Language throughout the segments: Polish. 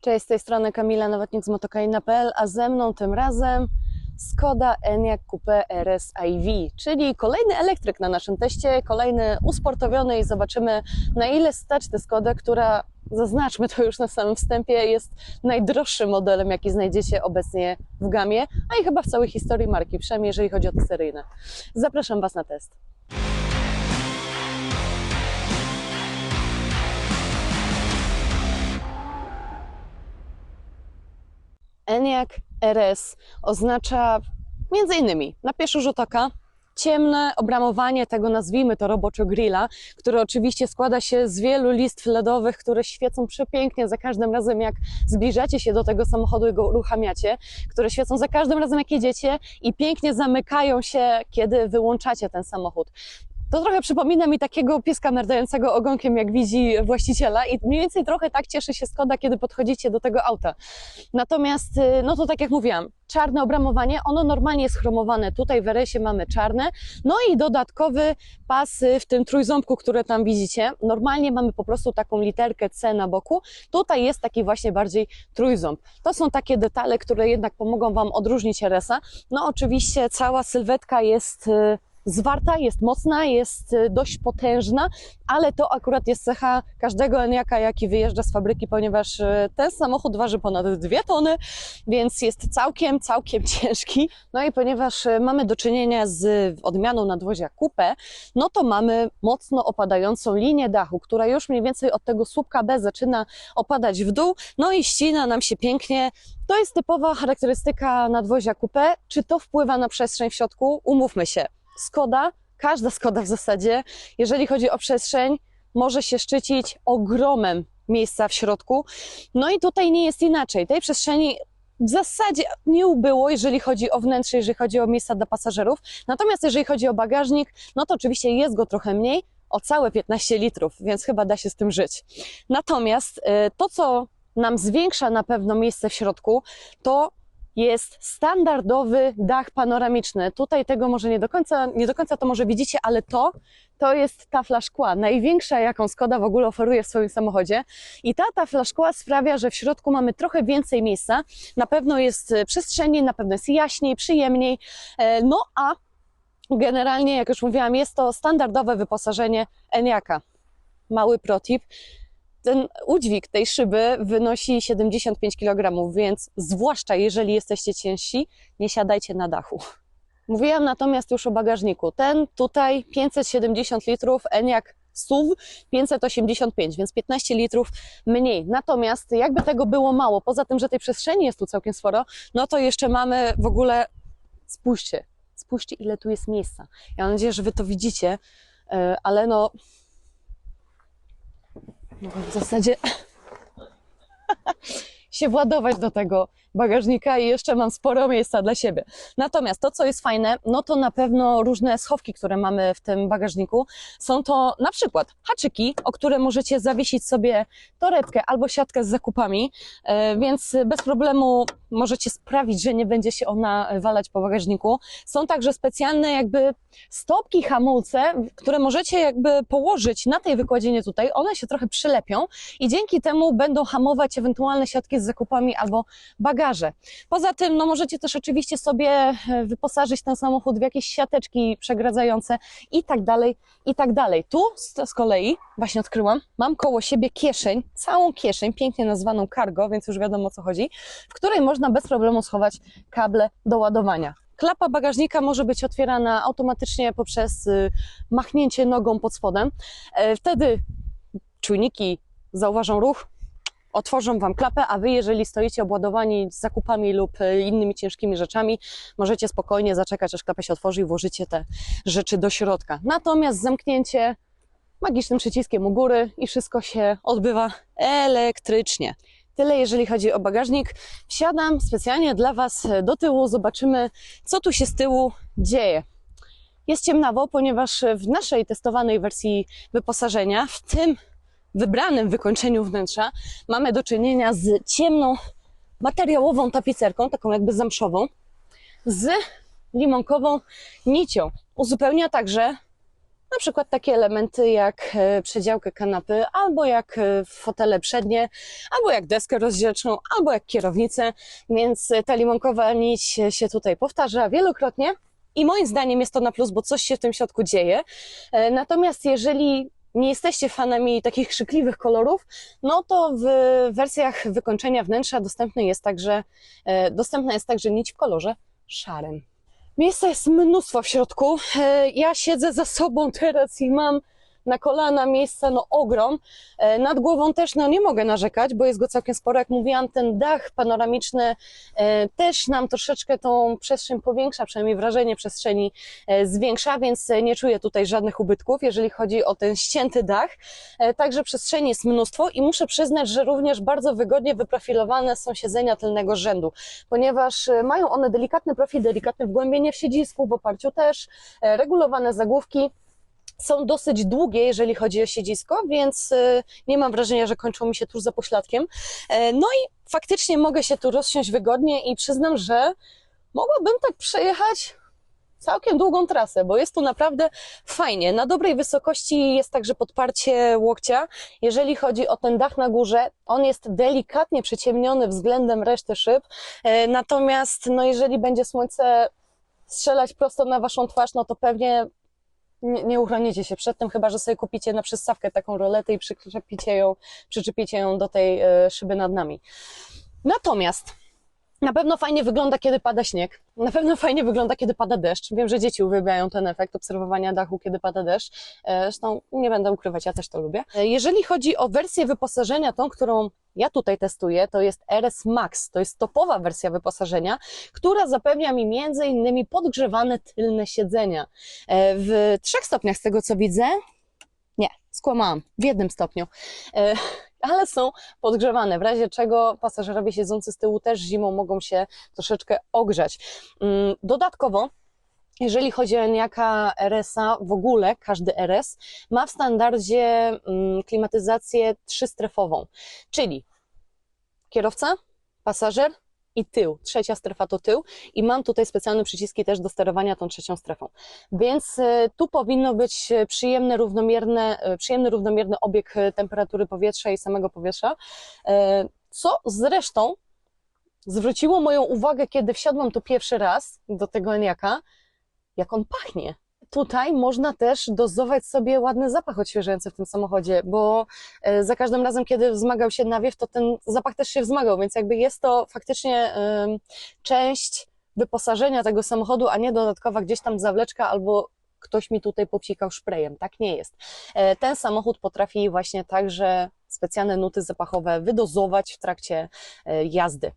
Cześć, z tej strony Kamila Nowotnik z motokaina.pl, a ze mną tym razem Skoda Enyaq Coupe RS iV, czyli kolejny elektryk na naszym teście, kolejny usportowiony i zobaczymy na ile stać tę Skodę, która zaznaczmy to już na samym wstępie, jest najdroższym modelem, jaki znajdziecie obecnie w gamie, a i chyba w całej historii marki, przynajmniej jeżeli chodzi o te seryjne. Zapraszam Was na test. Enyaq RS oznacza między innymi na pierwszy rzut oka ciemne obramowanie tego, nazwijmy to roboczo grilla, które oczywiście składa się z wielu listw LEDowych, które świecą przepięknie za każdym razem, jak zbliżacie się do tego samochodu i go uruchamiacie, które świecą za każdym razem, jak jedziecie i pięknie zamykają się, kiedy wyłączacie ten samochód. To trochę przypomina mi takiego pieska merdającego ogonkiem, jak widzi właściciela i mniej więcej trochę tak cieszy się Skoda, kiedy podchodzicie do tego auta. Natomiast, y, no to tak jak mówiłam, czarne obramowanie, ono normalnie jest chromowane. Tutaj w RS-ie mamy czarne, no i dodatkowy pas w tym trójząbku, które tam widzicie. Normalnie mamy po prostu taką literkę C na boku. Tutaj jest taki właśnie bardziej trójząb. To są takie detale, które jednak pomogą Wam odróżnić RS-a. No oczywiście cała sylwetka jest y, zwarta, jest mocna, jest y, dość potężna, ale to akurat jest cecha każdego Eniaka, jaki wyjeżdża z fabryki, ponieważ y, ten samochód waży ponad dwie tony, więc jest całkiem, całkiem ciężki. No i ponieważ y, mamy do czynienia z odmianą nadwozia kupę, no to mamy mocno opadającą linię dachu, która już mniej więcej od tego słupka B zaczyna opadać w dół, no i ścina nam się pięknie to jest typowa charakterystyka nadwozia coupe. Czy to wpływa na przestrzeń w środku? Umówmy się. Skoda, każda Skoda w zasadzie, jeżeli chodzi o przestrzeń, może się szczycić ogromem miejsca w środku. No i tutaj nie jest inaczej. Tej przestrzeni w zasadzie nie ubyło, jeżeli chodzi o wnętrze, jeżeli chodzi o miejsca dla pasażerów. Natomiast jeżeli chodzi o bagażnik, no to oczywiście jest go trochę mniej, o całe 15 litrów, więc chyba da się z tym żyć. Natomiast y, to, co nam zwiększa na pewno miejsce w środku, to jest standardowy dach panoramiczny. Tutaj tego może nie do końca, nie do końca to może widzicie, ale to, to jest tafla szkła, największa jaką Skoda w ogóle oferuje w swoim samochodzie. I ta tafla szkła sprawia, że w środku mamy trochę więcej miejsca. Na pewno jest przestrzeni, na pewno jest jaśniej, przyjemniej. E, No a generalnie, jak już mówiłam, jest to standardowe wyposażenie Eniaka. Mały protip ten udźwig tej szyby wynosi 75 kg, więc zwłaszcza jeżeli jesteście ciężsi, nie siadajcie na dachu. Mówiłam natomiast już o bagażniku. Ten tutaj 570 litrów, Enyaq SUV 585, więc 15 litrów mniej. Natomiast jakby tego było mało, poza tym, że tej przestrzeni jest tu całkiem sporo, no to jeszcze mamy w ogóle, spójrzcie, spójrzcie ile tu jest miejsca. Ja mam nadzieję, że Wy to widzicie, e, ale no no, w zasadzie się władować do tego bagażnika i jeszcze mam sporo miejsca dla siebie. Natomiast to, co jest fajne, no to na pewno różne schowki, które mamy w tym bagażniku. Są to na przykład haczyki, o które możecie zawiesić sobie torebkę albo siatkę z zakupami, e, więc bez problemu możecie sprawić, że nie będzie się ona walać po bagażniku. Są także specjalne jakby stopki, hamulce, które możecie jakby położyć na tej wykładzinie tutaj. One się trochę przylepią i dzięki temu będą hamować ewentualne siatki z zakupami albo Poza tym, no możecie też oczywiście sobie e, wyposażyć ten samochód w jakieś siateczki przegradzające i tak dalej, i tak dalej. Tu z, z kolei, właśnie odkryłam, mam koło siebie kieszeń, całą kieszeń, pięknie nazwaną cargo, więc już wiadomo o co chodzi, w której można bez problemu schować kable do ładowania. Klapa bagażnika może być otwierana automatycznie poprzez y, machnięcie nogą pod spodem. E, Wtedy czujniki zauważą ruch, otworzą Wam klapę, a Wy, jeżeli stoicie obładowani zakupami lub e, innymi ciężkimi rzeczami, możecie spokojnie zaczekać, aż klapa się otworzy i włożycie te rzeczy do środka. Natomiast zamknięcie magicznym przyciskiem u góry i wszystko się odbywa elektrycznie. Tyle jeżeli chodzi o bagażnik. Wsiadam specjalnie dla Was do tyłu, zobaczymy, co tu się z tyłu dzieje. Jest ciemnawo, ponieważ w naszej testowanej wersji wyposażenia, w tym wybranym wykończeniu wnętrza, mamy do czynienia z ciemną materiałową tapicerką, taką jakby zamszową, z limonkową nicią. Uzupełnia także na przykład takie elementy jak e, przedziałkę kanapy, albo jak e, fotele przednie, albo jak deskę rozdzielczą, albo jak kierownicę, więc e, ta limonkowa nić się tutaj powtarza wielokrotnie. I moim zdaniem jest to na plus, bo coś się w tym środku dzieje. Natomiast jeżeli nie jesteście fanami takich krzykliwych kolorów, no to w wersjach wykończenia wnętrza dostępny jest także, e, dostępna jest także nić w kolorze szarym. Miejsca jest mnóstwo w środku. E, Ja siedzę za sobą teraz i mam na kolana miejsca no ogrom. E, Nad głową też no nie mogę narzekać, bo jest go całkiem sporo. Jak mówiłam, ten dach panoramiczny e, też nam troszeczkę tą przestrzeń powiększa, przynajmniej wrażenie przestrzeni e, zwiększa, więc nie czuję tutaj żadnych ubytków, jeżeli chodzi o ten ścięty dach. Także przestrzeni jest mnóstwo i muszę przyznać, że również bardzo wygodnie wyprofilowane są siedzenia tylnego rzędu, ponieważ mają one delikatny profil, delikatne wgłębienie w siedzisku, w oparciu też, regulowane zagłówki. Są dosyć długie, jeżeli chodzi o siedzisko, więc e, nie mam wrażenia, że kończą mi się tuż za pośladkiem. E, No i faktycznie mogę się tu rozsiąść wygodnie i przyznam, że mogłabym tak przejechać całkiem długą trasę, bo jest tu naprawdę fajnie. Na dobrej wysokości jest także podparcie łokcia. Jeżeli chodzi o ten dach na górze, on jest delikatnie przyciemniony względem reszty szyb. E, Natomiast no jeżeli będzie słońce strzelać prosto na waszą twarz, no to pewnie nie, nie uchronicie się przed tym, chyba że sobie kupicie na przystawkę taką roletę i przyczepicie ją, przyczepicie ją do tej e, szyby nad nami. Natomiast na pewno fajnie wygląda, kiedy pada śnieg. Na pewno fajnie wygląda, kiedy pada deszcz. Wiem, że dzieci uwielbiają ten efekt obserwowania dachu, kiedy pada deszcz. E, Zresztą nie będę ukrywać, ja też to lubię. E, Jeżeli chodzi o wersję wyposażenia, tą, którą ja tutaj testuję, to jest RS Max. To jest topowa wersja wyposażenia, która zapewnia mi między innymi podgrzewane tylne siedzenia. E, W trzech stopniach z tego, co widzę. Nie, skłamałam. W jednym stopniu. Ale są podgrzewane, w razie czego pasażerowie siedzący z tyłu też zimą mogą się troszeczkę ogrzać. Mm, Dodatkowo, jeżeli chodzi o Enyaka RS-a, w ogóle każdy RS ma w standardzie mm, klimatyzację trzystrefową, czyli kierowca, pasażer i tył. Trzecia strefa to tył i mam tutaj specjalne przyciski też do sterowania tą trzecią strefą. Więc e, tu powinno być e, przyjemny, równomierne, e, przyjemny, równomierny obieg temperatury powietrza i samego powietrza, co zresztą zwróciło moją uwagę, kiedy wsiadłam tu pierwszy raz do tego Eniaka, jak on pachnie. Tutaj można też dozować sobie ładny zapach odświeżający w tym samochodzie, bo e, za każdym razem, kiedy wzmagał się nawiew, to ten zapach też się wzmagał, więc jakby jest to faktycznie część wyposażenia tego samochodu, a nie dodatkowa gdzieś tam zawleczka albo ktoś mi tutaj popsikał szprejem. Tak nie jest. E, Ten samochód potrafi właśnie także specjalne nuty zapachowe wydozować w trakcie e, jazdy.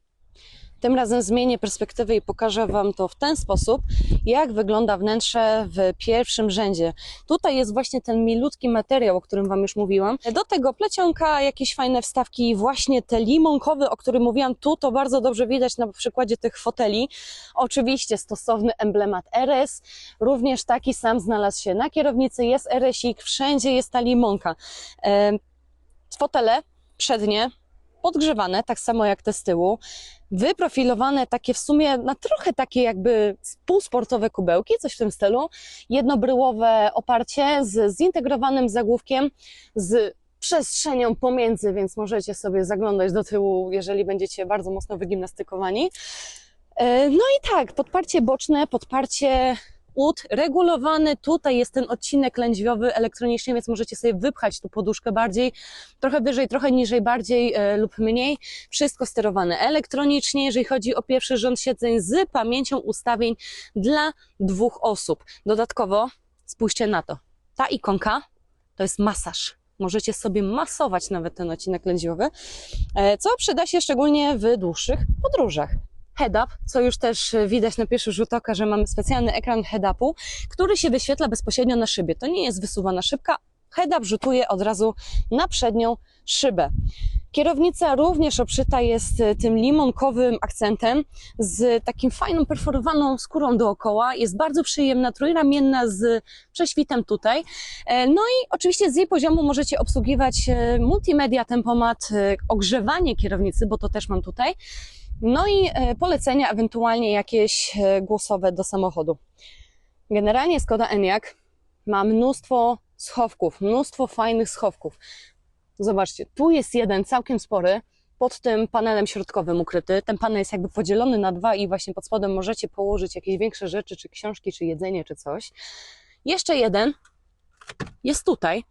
Tym razem zmienię perspektywę i pokażę Wam to w ten sposób, jak wygląda wnętrze w pierwszym rzędzie. Tutaj jest właśnie ten milutki materiał, o którym Wam już mówiłam. Do tego plecionka, jakieś fajne wstawki, właśnie te limonkowe, o którym mówiłam, tu to bardzo dobrze widać na przykładzie tych foteli. Oczywiście stosowny emblemat RS, również taki sam znalazł się na kierownicy, jest RSik, wszędzie jest ta limonka. Fotele przednie, podgrzewane, tak samo jak te z tyłu, wyprofilowane takie w sumie na trochę takie jakby półsportowe kubełki, coś w tym stylu, jednobryłowe oparcie z zintegrowanym zagłówkiem, z przestrzenią pomiędzy, więc możecie sobie zaglądać do tyłu, jeżeli będziecie bardzo mocno wygimnastykowani. E, No i tak, podparcie boczne, podparcie ud regulowany. Tutaj jest ten odcinek lędźwiowy elektronicznie, więc możecie sobie wypchać tu poduszkę bardziej, trochę wyżej, trochę niżej, bardziej e, lub mniej. Wszystko sterowane elektronicznie, jeżeli chodzi o pierwszy rząd siedzeń z pamięcią ustawień dla dwóch osób. Dodatkowo spójrzcie na to. Ta ikonka to jest masaż. Możecie sobie masować nawet ten odcinek lędźwiowy, e, co przyda się szczególnie w dłuższych podróżach head-up, co już też widać na pierwszy rzut oka, że mamy specjalny ekran head-upu, który się wyświetla bezpośrednio na szybie. To nie jest wysuwana szybka, head-up rzutuje od razu na przednią szybę. Kierownica również obszyta jest e, tym limonkowym akcentem z takim fajną perforowaną skórą dookoła. Jest bardzo przyjemna, trójramienna z prześwitem tutaj. E, No i oczywiście z jej poziomu możecie obsługiwać e, multimedia, tempomat, e, ogrzewanie kierownicy, bo to też mam tutaj. No i e, polecenia, ewentualnie jakieś e, głosowe do samochodu. Generalnie Skoda Enyaq ma mnóstwo schowków, mnóstwo fajnych schowków. Zobaczcie, tu jest jeden całkiem spory, pod tym panelem środkowym ukryty. Ten panel jest jakby podzielony na dwa i właśnie pod spodem możecie położyć jakieś większe rzeczy, czy książki, czy jedzenie, czy coś. Jeszcze jeden jest tutaj.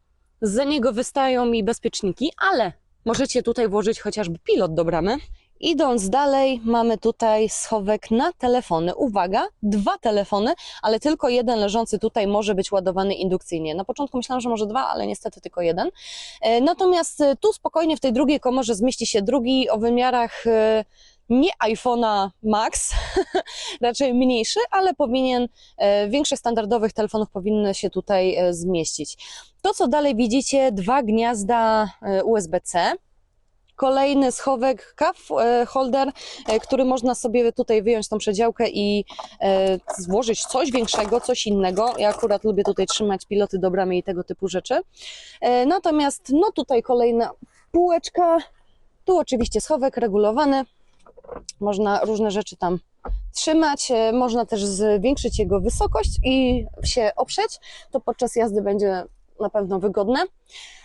Z niego wystają mi bezpieczniki, ale możecie tutaj włożyć chociażby pilot do bramy. Idąc dalej, mamy tutaj schowek na telefony. Uwaga, dwa telefony, ale tylko jeden leżący tutaj może być ładowany indukcyjnie. Na początku myślałam, że może dwa, ale niestety tylko jeden. E, Natomiast e, tu spokojnie w tej drugiej komorze zmieści się drugi o wymiarach e, nie iPhone'a Max, raczej mniejszy, ale powinien, większość standardowych telefonów powinny się tutaj zmieścić. To, co dalej widzicie, dwa gniazda USB-C. Kolejny schowek, cup e, holder, e, który można sobie tutaj wyjąć tą przedziałkę i e, złożyć coś większego, coś innego. Ja akurat lubię tutaj trzymać piloty do bramy i tego typu rzeczy. Natomiast no tutaj kolejna półeczka, tu oczywiście schowek regulowany, można różne rzeczy tam trzymać, można też zwiększyć jego wysokość i się oprzeć, to podczas jazdy będzie na pewno wygodne.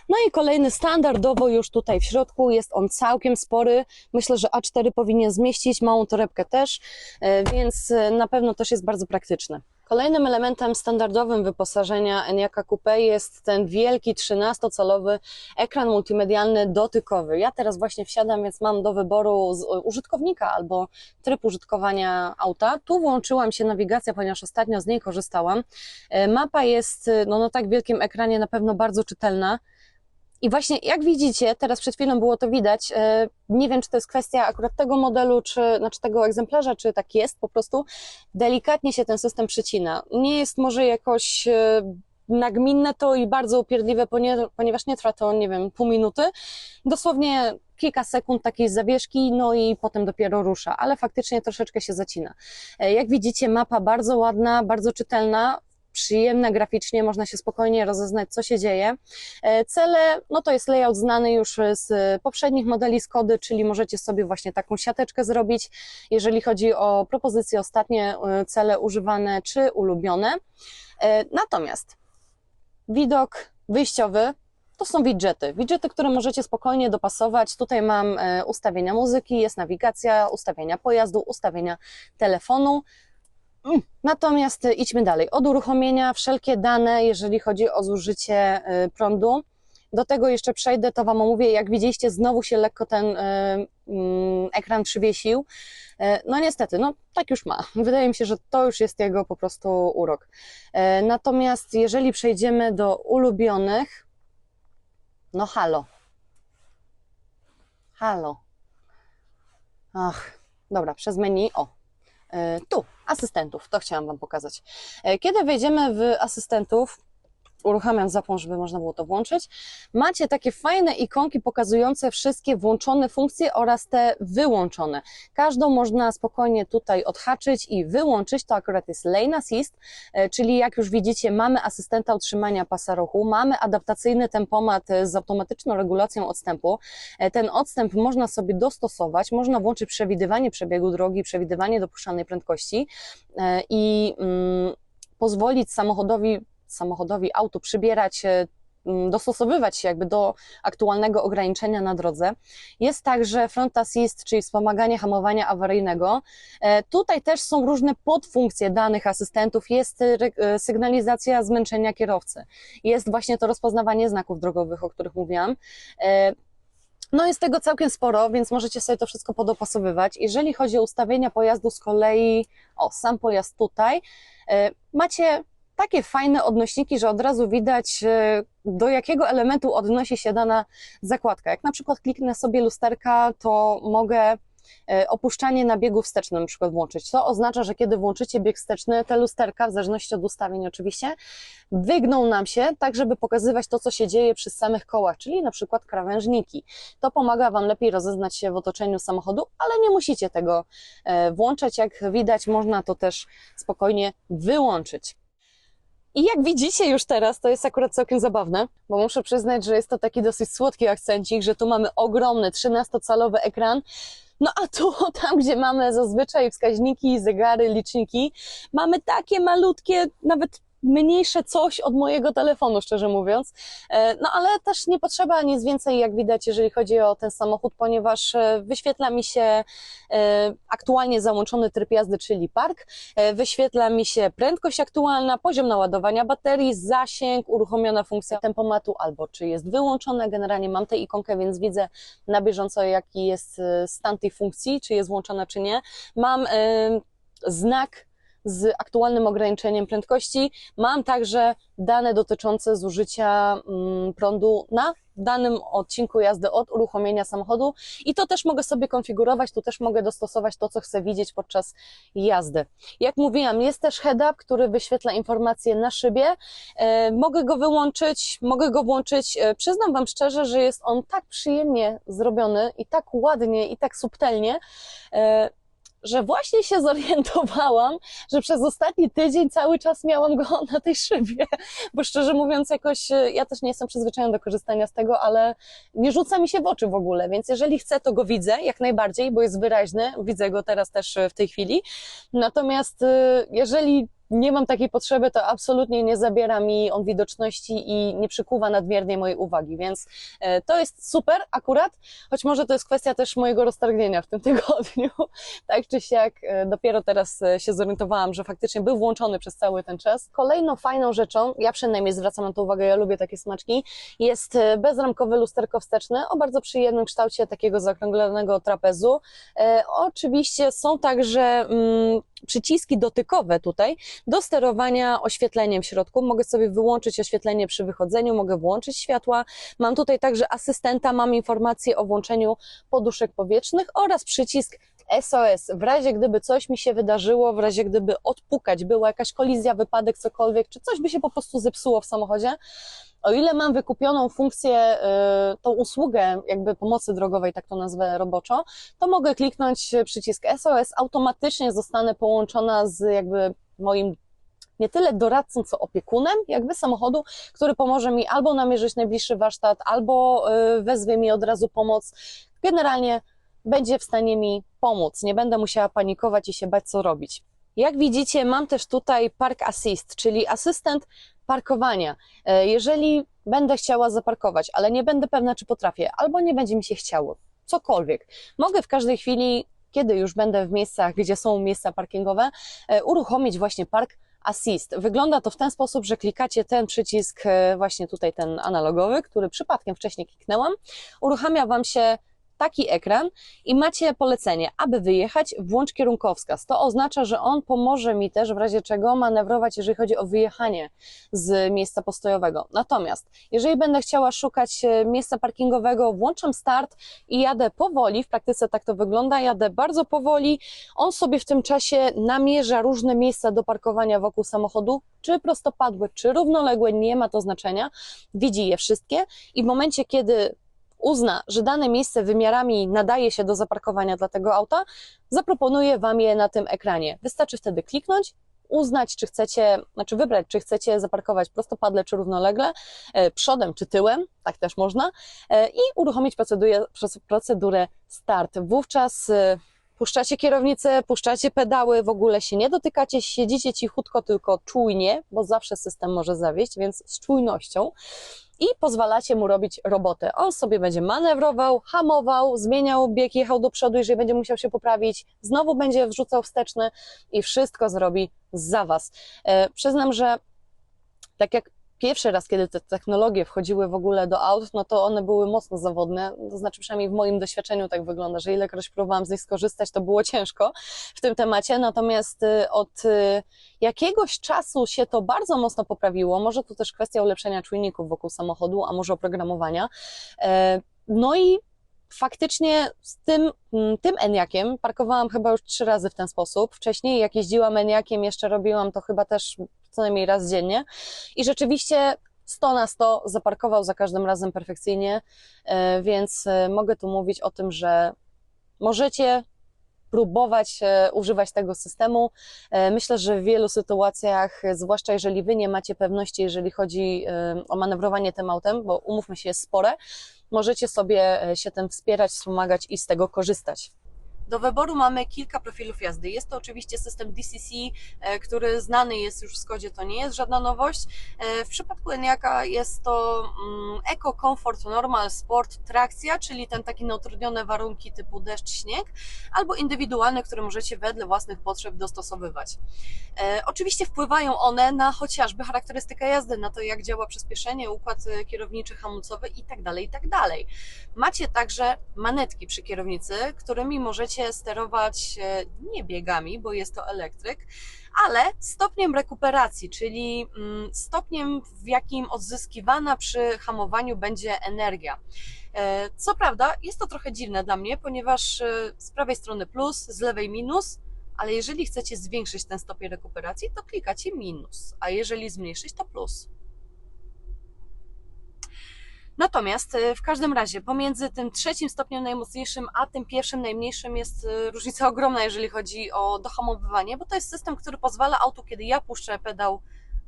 No i kolejny standardowo już tutaj w środku, jest on całkiem spory, myślę, że A4 powinien zmieścić, małą torebkę też, e, więc e, na pewno też jest bardzo praktyczny. Kolejnym elementem standardowym wyposażenia Enyaka Coupe jest ten wielki 13-calowy ekran multimedialny dotykowy. Ja teraz właśnie wsiadam, więc mam do wyboru użytkownika albo tryb użytkowania auta. Tu włączyłam się nawigację, ponieważ ostatnio z niej korzystałam. E, Mapa jest no, na tak wielkim ekranie na pewno bardzo czytelna. I właśnie jak widzicie, teraz przed chwilą było to widać, e, nie wiem czy to jest kwestia akurat tego modelu, czy znaczy tego egzemplarza, czy tak jest po prostu, delikatnie się ten system przycina. Nie jest może jakoś e, nagminne to i bardzo upierdliwe, ponie- ponieważ nie trwa to, nie wiem, pół minuty. Dosłownie kilka sekund takiej zawieszki, no i potem dopiero rusza, ale faktycznie troszeczkę się zacina. E, Jak widzicie, mapa bardzo ładna, bardzo czytelna, przyjemna graficznie, można się spokojnie rozeznać, co się dzieje. E, Cele, no to jest layout znany już z poprzednich modeli Skody, czyli możecie sobie właśnie taką siateczkę zrobić, jeżeli chodzi o propozycje ostatnie, e, cele używane czy ulubione. E, Natomiast widok wyjściowy to są widgety. Widgety, które możecie spokojnie dopasować. Tutaj mam ustawienia muzyki, jest nawigacja, ustawienia pojazdu, ustawienia telefonu. Natomiast idźmy dalej. Od uruchomienia wszelkie dane, jeżeli chodzi o zużycie e, prądu. Do tego jeszcze przejdę, to Wam omówię. Jak widzieliście, znowu się lekko ten e, mm, ekran przywiesił. E, No niestety, no tak już ma. Wydaje mi się, że to już jest jego po prostu urok. Natomiast jeżeli przejdziemy do ulubionych, no halo. Halo. Ach, dobra, przez menu. O, tu, asystentów, to chciałam Wam pokazać. E, Kiedy wejdziemy w asystentów, uruchamiam zapłon, żeby można było to włączyć, macie takie fajne ikonki pokazujące wszystkie włączone funkcje oraz te wyłączone. Każdą można spokojnie tutaj odhaczyć i wyłączyć, to akurat jest Lane Assist, e, czyli jak już widzicie mamy asystenta utrzymania pasa ruchu, mamy adaptacyjny tempomat e, z automatyczną regulacją odstępu. E, Ten odstęp można sobie dostosować, można włączyć przewidywanie przebiegu drogi, przewidywanie dopuszczalnej prędkości i mm, pozwolić samochodowi, samochodowi autu przybierać e, dostosowywać się jakby do aktualnego ograniczenia na drodze. Jest także front assist, czyli wspomaganie hamowania awaryjnego. E, Tutaj też są różne podfunkcje danych asystentów. Jest e, sygnalizacja zmęczenia kierowcy. Jest właśnie to rozpoznawanie znaków drogowych, o których mówiłam. No jest tego całkiem sporo, więc możecie sobie to wszystko podopasowywać. Jeżeli chodzi o ustawienia pojazdu z kolei, o sam pojazd tutaj, macie takie fajne odnośniki, że od razu widać, e, do jakiego elementu odnosi się dana zakładka. Jak na przykład kliknę sobie lusterka, to mogę e, opuszczanie na biegu wstecznym na przykład włączyć. To oznacza, że kiedy włączycie bieg wsteczny, te lusterka, w zależności od ustawień oczywiście, wygną nam się tak, żeby pokazywać to, co się dzieje przy samych kołach, czyli na przykład krawężniki. To pomaga Wam lepiej rozeznać się w otoczeniu samochodu, ale nie musicie tego e, włączać. Jak widać, można to też spokojnie wyłączyć. I jak widzicie już teraz, to jest akurat całkiem zabawne, bo muszę przyznać, że jest to taki dosyć słodki akcencik, że tu mamy ogromny 13-calowy ekran, no a tu, tam gdzie mamy zazwyczaj wskaźniki, zegary, liczniki, mamy takie malutkie, nawet mniejsze coś od mojego telefonu, szczerze mówiąc. E, No ale też nie potrzeba nic więcej, jak widać, jeżeli chodzi o ten samochód, ponieważ e, wyświetla mi się e, aktualnie załączony tryb jazdy, czyli park, wyświetla mi się prędkość aktualna, poziom naładowania baterii, zasięg, uruchomiona funkcja tempomatu albo czy jest wyłączona. Generalnie mam tę ikonkę, więc widzę na bieżąco, jaki jest stan tej funkcji, czy jest włączona, czy nie. Mam znak z aktualnym ograniczeniem prędkości. Mam także dane dotyczące zużycia mm, prądu na danym odcinku jazdy od uruchomienia samochodu i to też mogę sobie konfigurować, tu też mogę dostosować to, co chcę widzieć podczas jazdy. Jak mówiłam, jest też head-up, który wyświetla informacje na szybie. E, mogę go wyłączyć, mogę go włączyć. E, przyznam Wam szczerze, że jest on tak przyjemnie zrobiony i tak ładnie i tak subtelnie, e, że właśnie się zorientowałam, że przez ostatni tydzień cały czas miałam go na tej szybie, bo szczerze mówiąc jakoś e, ja też nie jestem przyzwyczajona do korzystania z tego, ale nie rzuca mi się w oczy w ogóle, więc jeżeli chcę, to go widzę jak najbardziej, bo jest wyraźny, widzę go teraz też e, w tej chwili, natomiast e, jeżeli nie mam takiej potrzeby, to absolutnie nie zabiera mi on widoczności i nie przykuwa nadmiernie mojej uwagi, więc e, to jest super akurat, choć może to jest kwestia też mojego roztargnienia w tym tygodniu. Tak czy siak, e, dopiero teraz e, się zorientowałam, że faktycznie był włączony przez cały ten czas. Kolejną fajną rzeczą, ja przynajmniej zwracam na to uwagę, ja lubię takie smaczki, jest bezramkowe lusterko wsteczne o bardzo przyjemnym kształcie takiego zaokrąglonego trapezu. Oczywiście są także mm, przyciski dotykowe tutaj do sterowania oświetleniem w środku. Mogę sobie wyłączyć oświetlenie przy wychodzeniu, mogę włączyć światła. Mam tutaj także asystenta, mam informacje o włączeniu poduszek powietrznych oraz przycisk SOS. W razie gdyby coś mi się wydarzyło, w razie gdyby odpukać, była jakaś kolizja, wypadek, cokolwiek, czy coś by się po prostu zepsuło w samochodzie, o ile mam wykupioną funkcję, y, tą usługę jakby pomocy drogowej, tak to nazwę roboczo, to mogę kliknąć przycisk SOS, automatycznie zostanę połączona z jakby moim nie tyle doradcą, co opiekunem jakby samochodu, który pomoże mi albo namierzyć najbliższy warsztat, albo y, wezwie mi od razu pomoc. Generalnie będzie w stanie mi pomóc. Nie będę musiała panikować i się bać, co robić. Jak widzicie, mam też tutaj Park Assist, czyli asystent parkowania. E, Jeżeli będę chciała zaparkować, ale nie będę pewna, czy potrafię, albo nie będzie mi się chciało, cokolwiek, mogę w każdej chwili, kiedy już będę w miejscach, gdzie są miejsca parkingowe, e, uruchomić właśnie Park Assist. Wygląda to w ten sposób, że klikacie ten przycisk, e, właśnie tutaj ten analogowy, który przypadkiem wcześniej kliknęłam, uruchamia Wam się taki ekran i macie polecenie, aby wyjechać, włącz kierunkowskaz. To oznacza, że on pomoże mi też w razie czego manewrować, jeżeli chodzi o wyjechanie z miejsca postojowego. Natomiast jeżeli będę chciała szukać e, miejsca parkingowego, włączam start i jadę powoli, w praktyce tak to wygląda, jadę bardzo powoli, on sobie w tym czasie namierza różne miejsca do parkowania wokół samochodu, czy prostopadłe, czy równoległe, nie ma to znaczenia, widzi je wszystkie i w momencie, kiedy uzna, że dane miejsce wymiarami nadaje się do zaparkowania dla tego auta, zaproponuje Wam je na tym ekranie. Wystarczy wtedy kliknąć, uznać, czy chcecie, znaczy wybrać, czy chcecie zaparkować prostopadle, czy równolegle, e, przodem, czy tyłem, tak też można, e, i uruchomić procedurę, procedurę start. Wówczas e, puszczacie kierownicę, puszczacie pedały, w ogóle się nie dotykacie, siedzicie cichutko, tylko czujnie, bo zawsze system może zawieść, więc z czujnością i pozwalacie mu robić robotę. On sobie będzie manewrował, hamował, zmieniał bieg, jechał do przodu, jeżeli będzie musiał się poprawić, znowu będzie wrzucał wsteczny i wszystko zrobi za Was. E, przyznam, że tak jak pierwszy raz, kiedy te technologie wchodziły w ogóle do aut, no to one były mocno zawodne. To znaczy, przynajmniej w moim doświadczeniu tak wygląda, że ilekroć próbowałam z nich skorzystać, to było ciężko w tym temacie. Natomiast y, od y, jakiegoś czasu się to bardzo mocno poprawiło. Może to też kwestia ulepszenia czujników wokół samochodu, a może oprogramowania. E, No i faktycznie z tym, mm, tym Eniakiem parkowałam chyba już trzy razy w ten sposób. Wcześniej, jak jeździłam Eniakiem, jeszcze robiłam to chyba też co najmniej raz dziennie. I rzeczywiście 100 na 100 zaparkował za każdym razem perfekcyjnie, e, więc e, mogę tu mówić o tym, że możecie próbować e, używać tego systemu. Myślę, że w wielu sytuacjach, zwłaszcza jeżeli Wy nie macie pewności, jeżeli chodzi o manewrowanie tym autem, bo umówmy się, jest spore, możecie sobie się tym wspierać, wspomagać i z tego korzystać. Do wyboru mamy kilka profilów jazdy. Jest to oczywiście system DCC, e, który znany jest już w Skodzie, to nie jest żadna nowość. E, W przypadku Enyaka jest to mm, Eco Comfort Normal Sport Trakcja, czyli ten taki na utrudnione warunki typu deszcz, śnieg, albo indywidualny, który możecie wedle własnych potrzeb dostosowywać. E, Oczywiście wpływają one na chociażby charakterystykę jazdy, na to jak działa przyspieszenie, układ kierowniczy, hamulcowy itd. itd. Macie także manetki przy kierownicy, którymi możecie sterować e, nie biegami, bo jest to elektryk, ale stopniem rekuperacji, czyli mm, stopniem, w jakim odzyskiwana przy hamowaniu będzie energia. E, Co prawda, jest to trochę dziwne dla mnie, ponieważ e, z prawej strony plus, z lewej minus, ale jeżeli chcecie zwiększyć ten stopień rekuperacji, to klikacie minus, a jeżeli zmniejszyć, to plus. Natomiast e, w każdym razie pomiędzy tym trzecim stopniem najmocniejszym, a tym pierwszym najmniejszym jest e, różnica ogromna, jeżeli chodzi o dohamowywanie, bo to jest system, który pozwala autu, kiedy ja puszczę pedał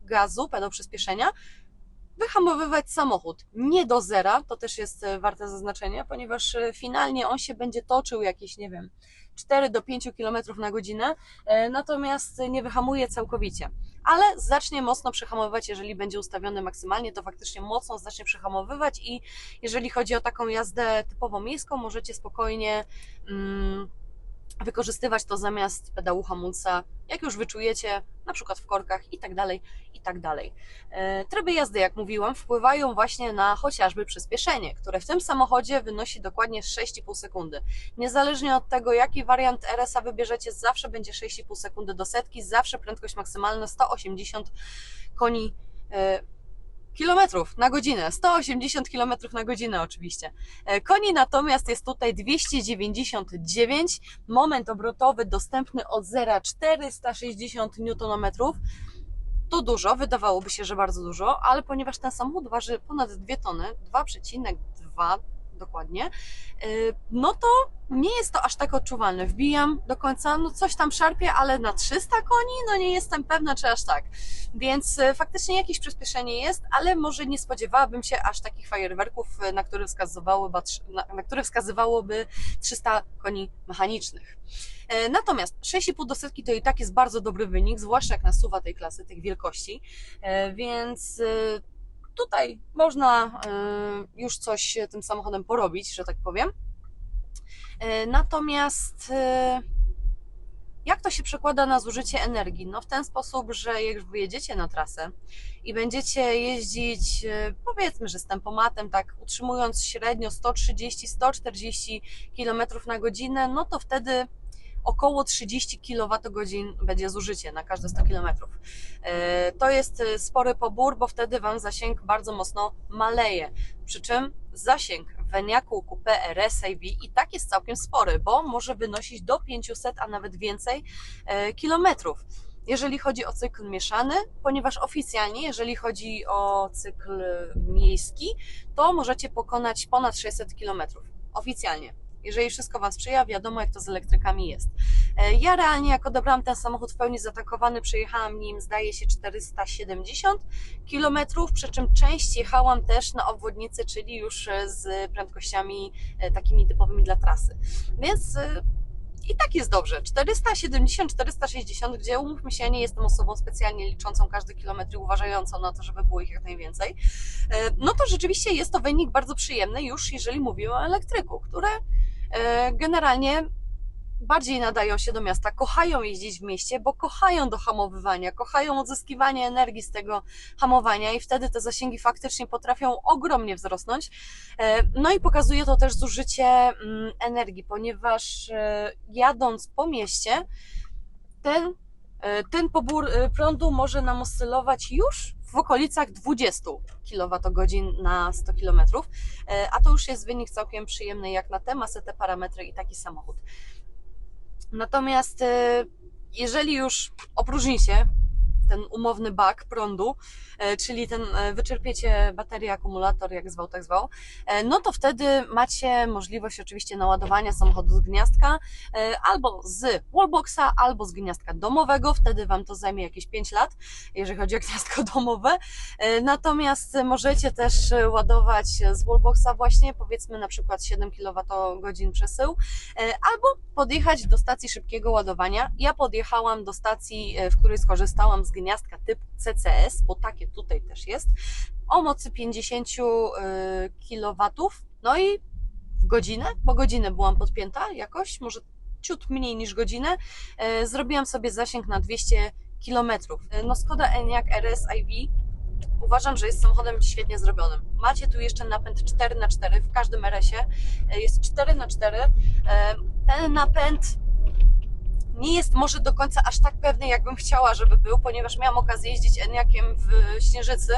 gazu, pedał przyspieszenia, wyhamowywać samochód. Nie do zera, to też jest e, warte zaznaczenia, ponieważ e, finalnie on się będzie toczył jakieś, nie wiem, 4 do 5 km na godzinę, e, natomiast nie wyhamuje całkowicie. Ale zacznie mocno przehamowywać, jeżeli będzie ustawiony maksymalnie, to faktycznie mocno zacznie przehamowywać i jeżeli chodzi o taką jazdę typowo miejską, możecie spokojnie mm, wykorzystywać to zamiast pedału hamulca, jak już wyczujecie, na przykład w korkach i tak dalej, tak dalej. E, Tryby jazdy, jak mówiłam, wpływają właśnie na chociażby przyspieszenie, które w tym samochodzie wynosi dokładnie 6,5 sekundy. Niezależnie od tego, jaki wariant RS-a wybierzecie, zawsze będzie 6,5 sekundy do setki, zawsze prędkość maksymalna 180 koni e, kilometrów na godzinę, 180 km na godzinę oczywiście. E, Koni natomiast jest tutaj 299, moment obrotowy dostępny od 0 460 Nm. To dużo, wydawałoby się, że bardzo dużo, ale ponieważ ten samochód waży ponad 2 tony, 2,2 dokładnie, yy, no to nie jest to aż tak odczuwalne. Wbijam do końca, no coś tam szarpie, ale na 300 koni, no nie jestem pewna, czy aż tak. Więc e, faktycznie jakieś przyspieszenie jest, ale może nie spodziewałabym się aż takich fajerwerków, e, na które wskazywałoby, na, które wskazywałoby 300 koni mechanicznych. Natomiast 6,5 do setki to i tak jest bardzo dobry wynik, zwłaszcza jak na suwa tej klasy, tych wielkości, więc tutaj można e, już coś tym samochodem porobić, że tak powiem. E, Natomiast e, jak to się przekłada na zużycie energii? No w ten sposób, że jak wyjedziecie na trasę i będziecie jeździć, e, powiedzmy, że z tempomatem, tak utrzymując średnio 130-140 km na godzinę, no to wtedy około 30 kWh będzie zużycie na każde 100 km. E, To jest e, spory pobór, bo wtedy Wam zasięg bardzo mocno maleje. Przy czym zasięg w Enyaqu Coupe RS AV i tak jest całkiem spory, bo może wynosić do 500, a nawet więcej e, kilometrów. Jeżeli chodzi o cykl mieszany, ponieważ oficjalnie, jeżeli chodzi o cykl miejski, to możecie pokonać ponad 600 km. Oficjalnie. Jeżeli wszystko Wam sprzyja, wiadomo jak to z elektrykami jest. E, Ja realnie, jak odebrałam ten samochód w pełni zatankowany, przejechałam nim, zdaje się, 470 km, przy czym część jechałam też na obwodnicy, czyli już e, z prędkościami e, takimi typowymi dla trasy. Więc i tak jest dobrze. 470, 460, gdzie umówmy się, ja nie jestem osobą specjalnie liczącą każdy kilometr i uważającą na to, żeby było ich jak najwięcej. E, No to rzeczywiście jest to wynik bardzo przyjemny, już jeżeli mówimy o elektryku, które e, generalnie bardziej nadają się do miasta, kochają jeździć w mieście, bo kochają do hamowywania, kochają odzyskiwanie energii z tego hamowania i wtedy te zasięgi faktycznie potrafią ogromnie wzrosnąć. E, No i pokazuje to też zużycie mm, energii, ponieważ e, jadąc po mieście, ten, e, ten pobór prądu może nam oscylować już w okolicach 20 kWh na 100 km, a to już jest wynik całkiem przyjemny jak na tę masę, te parametry i taki samochód. Natomiast e, jeżeli już opróżnicie ten umowny bak prądu, e, czyli ten e, wyczerpiecie baterię, akumulator, jak zwał, tak zwał, e, no to wtedy macie możliwość oczywiście naładowania samochodu z gniazdka albo z wallboxa, albo z gniazdka domowego, wtedy Wam to zajmie jakieś 5 lat, jeżeli chodzi o gniazdko domowe. Natomiast możecie też ładować z wallboxa właśnie, powiedzmy na przykład 7 kWh przesył, albo podjechać do stacji szybkiego ładowania. Ja podjechałam do stacji, w której skorzystałam z gniazdka typu CCS, bo takie tutaj też jest, o mocy 50 kW. No i w godzinę, bo godzinę byłam podpięta jakoś, może ciut mniej niż godzinę, e, zrobiłam sobie zasięg na 200 km. No Skoda Enyaq RS iV uważam, że jest samochodem świetnie zrobionym. Macie tu jeszcze napęd 4x4 w każdym RS-ie. Jest 4x4. E, Ten napęd nie jest może do końca aż tak pewny, jakbym chciała, żeby był, ponieważ miałam okazję jeździć Enyaqiem w Śnieżycy,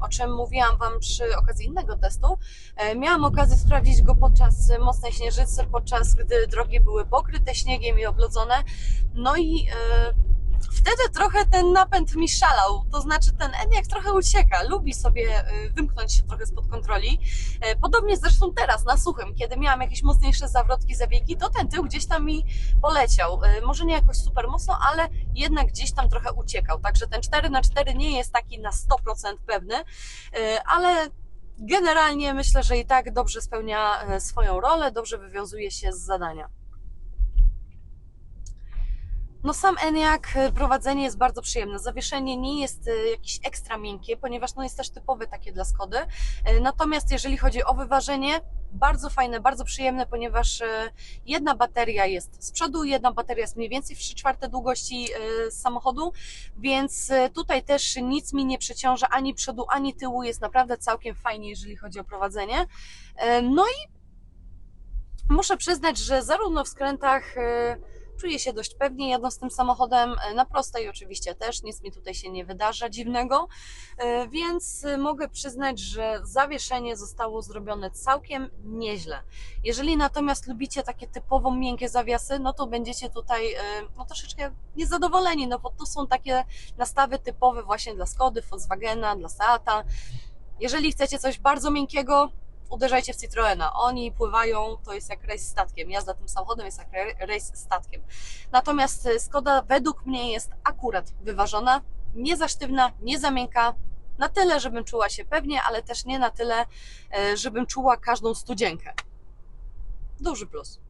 o czym mówiłam Wam przy okazji innego testu. E, Miałam okazję sprawdzić go podczas mocnej śnieżycy, podczas gdy drogi były pokryte śniegiem i oblodzone. No i e, wtedy trochę ten napęd mi szalał, to znaczy ten Enyaq trochę ucieka, lubi sobie e, wymknąć się trochę spod kontroli. E, Podobnie zresztą teraz na suchym, kiedy miałam jakieś mocniejsze zawrotki, zabiegi, to ten tył gdzieś tam mi poleciał. E, Może nie jakoś super mocno, ale jednak gdzieś tam trochę uciekał. Także ten 4 na 4 nie jest taki na 100% pewny, e, ale generalnie myślę, że i tak dobrze spełnia swoją rolę, dobrze wywiązuje się z zadania. No sam Enyaq, e, prowadzenie jest bardzo przyjemne. Zawieszenie nie jest e, jakieś ekstra miękkie, ponieważ no jest też typowe takie dla Skody. E, Natomiast jeżeli chodzi o wyważenie, bardzo fajne, bardzo przyjemne, ponieważ jedna bateria jest z przodu, jedna bateria jest mniej więcej w 3 czwarte długości samochodu, więc tutaj też nic mi nie przeciąża ani przodu, ani tyłu. Jest naprawdę całkiem fajnie, jeżeli chodzi o prowadzenie. No i muszę przyznać, że zarówno w skrętach czuję się dość pewnie jadąc tym samochodem, e, na prostej oczywiście też, nic mi tutaj się nie wydarza dziwnego, e, więc e, mogę przyznać, że zawieszenie zostało zrobione całkiem nieźle. Jeżeli natomiast lubicie takie typowo miękkie zawiasy, no to będziecie tutaj no troszeczkę niezadowoleni, no bo to są takie nastawy typowe właśnie dla Skody, Volkswagena, dla Seata. Jeżeli chcecie coś bardzo miękkiego, uderzajcie w Citroena. Oni pływają, to jest jak rejs statkiem. Jazda tym samochodem jest jak re- rejs statkiem. Natomiast e, Skoda według mnie jest akurat wyważona, nie za sztywna, nie za miękka, na tyle, żebym czuła się pewnie, ale też nie na tyle, e, żebym czuła każdą studzienkę. Duży plus.